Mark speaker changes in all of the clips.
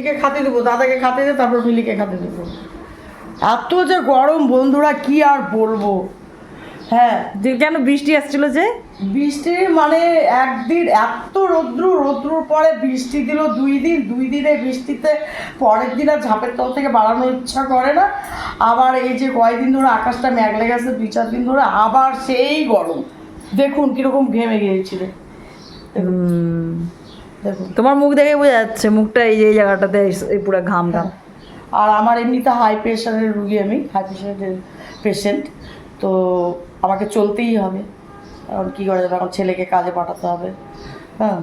Speaker 1: মিলিকে খাতে দেবো দাদাকে খাতে দেবো তারপর মিলিকে খাতে দেবো। এত যে গরম বন্ধুরা কি আর বলব? হ্যাঁ
Speaker 2: যে কেন বৃষ্টি আসছিল যে?
Speaker 1: বৃষ্টি মানে একদিন এত রৌদ্র রৌদ্রর পরে বৃষ্টি দিল দুই দিন দুই দিনে বৃষ্টিতে পরের দিন আর ঝাঁপের তল থেকে বাড়ানোর ইচ্ছা করে না। আবার এই যে কয়েকদিন ধরে আকাশটা মেঘলে গেছে দুই চার দিন ধরে আবার সেই গরম। দেখুন কীরকম ঘেমে গিয়েছিল।
Speaker 2: হুম, তোমার মুখ দেখে বোঝা যাচ্ছে, মুখটা এই যে এই জায়গাটাতে এই- পুরো ঘাম ঘাম
Speaker 1: আর আমার এমনিতে হাই প্রেশারের রুগী আমি হাই প্রেশারের পেশেন্ট তো আমাকে চলতেই হবে। কারণ কী করা যাবে? আমার ছেলেকে কাজে পাঠাতে হবে। হ্যাঁ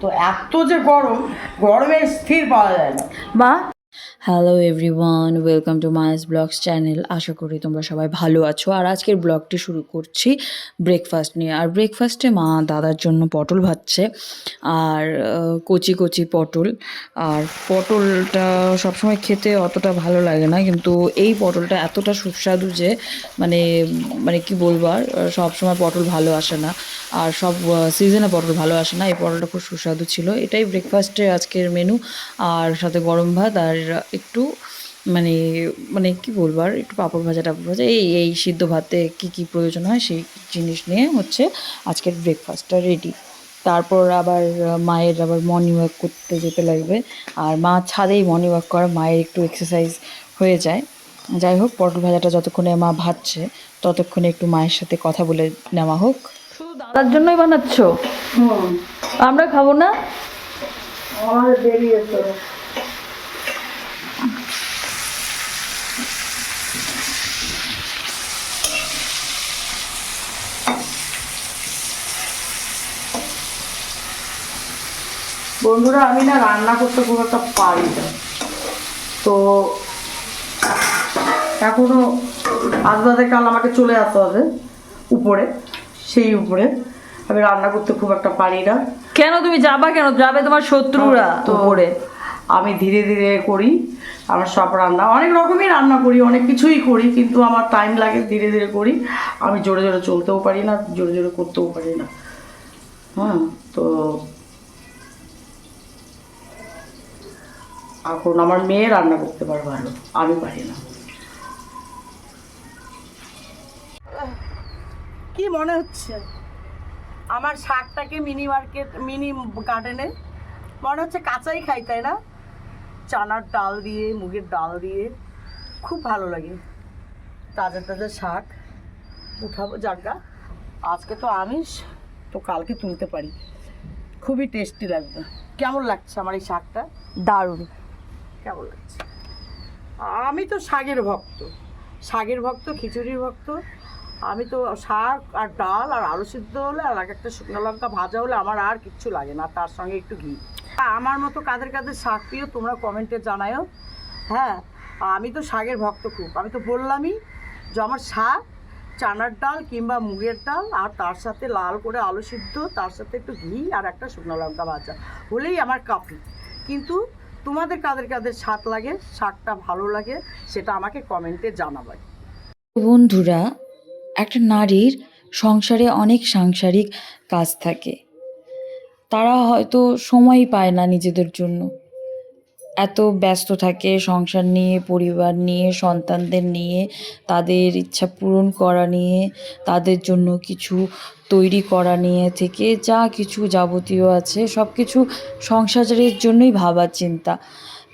Speaker 1: তো এত যে গরম, গরমে স্থির পাওয়া যায় না।
Speaker 2: মা?
Speaker 3: Hello everyone welcome to Maya's vlogs channel আশা করি তোমরা সবাই ভালো আছো। আর আজকের ব্লগটি শুরু করছি ব্রেকফাস্ট নিয়ে। আর ব্রেকফাস্টে মা দাদার জন্য পটল ভাজছে আর কচি কচি পটল। আর পটলটা সবসময় খেতে অতটা ভালো লাগে না, কিন্তু এই পটলটা এতটা সুস্বাদু যে মানে মানে কি বলব আর, সবসময় পটল ভালো আসে না। আর সব সিজনে পটল ভালো আসে না। এই পটলটা খুব সুস্বাদু ছিল। এটাই ব্রেকফাস্টে আজকের মেনু আর সাথে গরম ভাত আর একটু মানে মানে কি বলব আর একটু পাঁপড় ভাজা টাপড় ভাজা এই এই সিদ্ধ ভাতে কি কি প্রয়োজন হয় সেই জিনিস নিয়ে হচ্ছে আজকের ব্রেকফাস্টটা রেডি তারপর আবার মায়ের আবার মর্নিং ওয়াক করতে যেতে লাগবে। আর মা ছাদেই মর্নিং ওয়াক করে মায়ের একটু এক্সারসাইজ হয়ে যায়। যাই হোক পটল ভাজাটা যতক্ষণে মা ভাজছে ততক্ষণে একটু মায়ের সাথে কথা বলে নেওয়া হোক।
Speaker 2: শুধু দাদার জন্যই বানাচ্ছো? আমরা খাব না?
Speaker 1: আমাদের দেরি হতো বন্ধুরা আমি না রান্না করতে খুব একটা পারি না। তো এখনও আজবাদে কাল আমাকে চলে আসতে হবে উপরে সেই উপরে। আমি রান্না করতে খুব একটা পারি না।
Speaker 2: কেন তুমি যাবা কেন? যাবে তোমার শত্রুরা
Speaker 1: তো
Speaker 2: উপরে।
Speaker 1: আমি ধীরে ধীরে করি আমার সব রান্না অনেক রকমই রান্না করি অনেক কিছুই করি কিন্তু আমার টাইম লাগে ধীরে ধীরে করি। আমি জোরে জোরে চলতেও পারি না জোরে জোরে করতেও পারি না। হ্যাঁ তো এখন আমার মেয়ে রান্না করতে পারে ভালো আমি পারি না। কি মনে হচ্ছে? আমার শাকটাকে মিনি মার্কেট মিনি গার্ডেনে মনে হচ্ছে কাঁচাই খাই তাই না? চানার ডাল দিয়ে মুগের ডাল দিয়ে খুব ভালো লাগে। তাজা তাজা শাক উঠাবো জাগা আজকে তো আমিষ তো কালকে তুলতে পারি। খুবই টেস্টি লাগবে। কেমন লাগছে আমার এই শাকটা?
Speaker 2: দারুণ।
Speaker 1: কেমন লাগছে? আমি তো শাগের ভক্ত। শাগের ভক্ত, খিচুড়ির ভক্ত। আমি তো শাক আর ডাল আর আলু সিদ্ধ হলে আর এক একটা শুকনো লঙ্কা ভাজা হলে আমার আর কিচ্ছু লাগে না, তার সঙ্গে একটু ঘি। আমার মতো কাদের কাদের শাক প্রিয় তোমরা কমেন্টে জানায়ও হ্যাঁ আমি তো শাকের ভক্ত খুব। আমি তো বললামই যে আমার শাক, চানার ডাল কিংবা মুগের ডাল আর তার সাথে লাল করে আলু সিদ্ধ, তার সাথে একটু ঘি আর একটা শুকনো লঙ্কা ভাজা, হলেই আমার কাপি কিন্তু তোমাদের কাদের কাদের স্বাদ লাগে শাকটা ভালো লাগে, সেটা আমাকে কমেন্টে জানাবে।
Speaker 3: বন্ধুরা, একটা নারীর সংসারে অনেক সাংসারিক কাজ থাকে। তারা হয়তো সময় পায় না নিজেদের জন্য। এত ব্যস্ত থাকে সংসার নিয়ে, পরিবার নিয়ে, সন্তানদের নিয়ে, তাদের ইচ্ছা পূরণ করা নিয়ে, তাদের জন্য কিছু তৈরি করা নিয়ে থেকে যা কিছু যাবতীয় আছে সব কিছু সংসারের জন্যই ভাবার চিন্তা।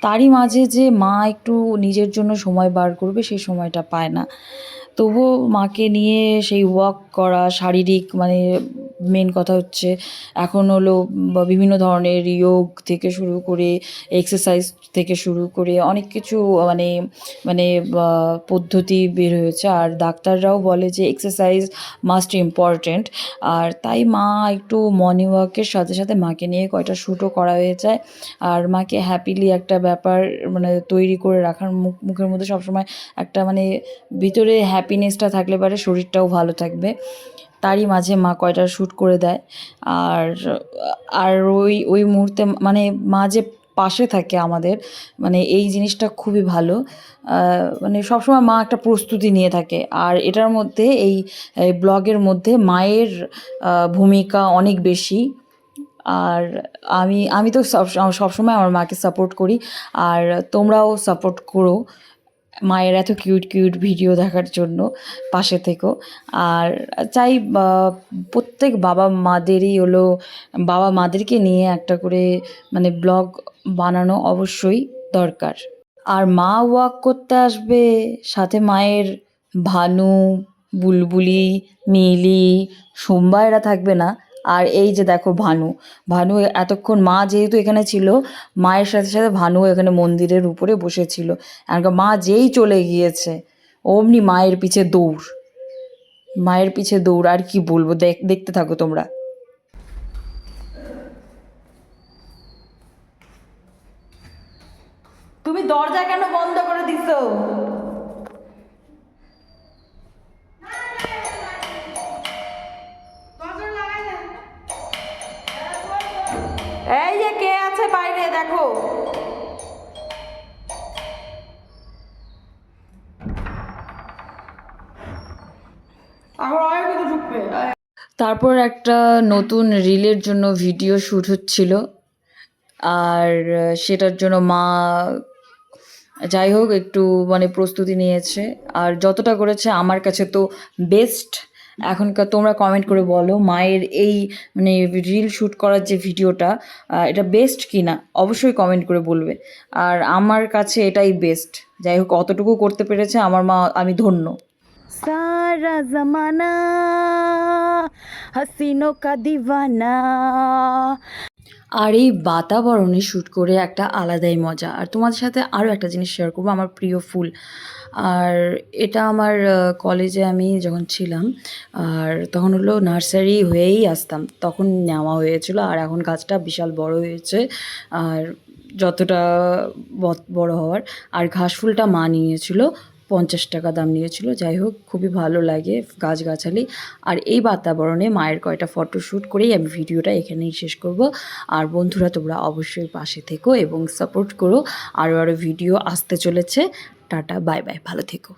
Speaker 3: তারই মাঝে যে মা একটু নিজের জন্য সময় বার করবে সেই সময়টা পায় না। তবুও মাকে নিয়ে সেই ওয়াক করা, শারীরিক মানে মেন কথা হচ্ছে, এখন হলো বিভিন্ন ধরনের যোগ থেকে শুরু করে এক্সারসাইজ থেকে শুরু করে অনেক কিছু মানে মানে পদ্ধতি বের হয়েছে। আর ডাক্তাররাও বলে যে এক্সারসাইজ মাস্ট ইম্পর্ট্যান্ট আর তাই মা একটু মর্নিং ওয়াকের সাথে সাথে মাকে নিয়ে কয়টা শ্যুটও করা হয়ে যায়। আর মাকে হ্যাপিলি একটা ব্যাপার মানে তৈরি করে রাখার মুখ, মুখের মধ্যে সবসময় একটা মানে ভিতরে হ্যাপিনেসটা থাকলে পারে, শরীরটাও ভালো থাকবে। তারই মাঝে মা কয়টা শ্যুট করে দেয়। আর আর ওই ওই মুহূর্তে মানে মা যে পাশে থাকে আমাদের মানে এই জিনিসটা খুবই ভালো। মানে সবসময় মা একটা প্রস্তুতি নিয়ে থাকে। আর এটার মধ্যে এই ব্লগের মধ্যে মায়ের ভূমিকা অনেক বেশি। আর আমি আমি তো সব সবসময় আমার মাকে সাপোর্ট করি। আর তোমরাও সাপোর্ট করো। মায়ের এত কিউট কিউট ভিডিও দেখার জন্য পাশে থেকো। আর চাই প্রত্যেক বাবা মাদেরই হলো, বাবা মাদেরকে নিয়ে একটা করে মানে ব্লগ বানানো অবশ্যই দরকার। আর মা ওয়াক করতে আসবে, সাথে মায়ের ভানু, বুলবুলি মিলি সোমবার এরা থাকবে না আর এই যে দেখো ভানু ভানু এতক্ষণ মা যেহেতু এখানে ছিল, মায়ের সাথে সাথে ভানু এখানে মন্দিরের উপরে বসেছিল। এখনকার মা যেই চলে গিয়েছে, অমনি মায়ের পিছে দৌড়। মায়ের পিছে দৌড়, আর কি বলব? দেখ, দেখতে থাকো তোমরা। তুমি দরজা কেন বন্ধ করে দিছো? আছে বাইরে, দেখো। তারপর একটা নতুন রিলের জন্য ভিডিও শ্যুট হচ্ছিল। আর সেটার জন্য মা, যাই হোক, একটু মানে প্রস্তুতি নিয়েছে। আর যতটা করেছে, আমার কাছে তো বেস্ট এখনকার তোমরা কমেন্ট করে বলো মায়ের এই মানে রিল শ্যুট করার যে ভিডিওটা আহ, এটা বেস্ট কি না অবশ্যই কমেন্ট করে বলবে আর আমার কাছে এটাই বেস্ট যাই হোক অতটুকু করতে পেরেছে আমার মা আমি ধন্য
Speaker 2: सारा जमाना हसीनों का दीवाना
Speaker 3: আর এই বাতাবরণে শ্যুট করে একটা আলাদাই মজা। আর তোমাদের সাথে আরও একটা জিনিস শেয়ার করব, আমার প্রিয় ফুল। আর এটা আমার কলেজে আমি যখন ছিলাম, আর তখন হলো নার্সারি হয়েই আসতাম, তখন নেওয়া হয়েছিল, আর এখন গাছটা বিশাল বড় হয়েছে, আর যতটা বড় হওয়ার। আর ঘাস ফুলটা মা নিয়েছিল পঞ্চাশ টাকা দাম নিয়েছিল। যাই হোক, খুবই ভালো লাগে গাছগাছালি। আর এই বাতাবরণে মায়ের কয়টা ফটোশ্যুট করেই আমি ভিডিওটা এখানেই শেষ করব। আর বন্ধুরা, তোমরা অবশ্যই পাশে থেকো এবং সাপোর্ট করো। আরও আরও ভিডিও আসতে চলেছে। টাটা বাই বাই ভালো থেকো।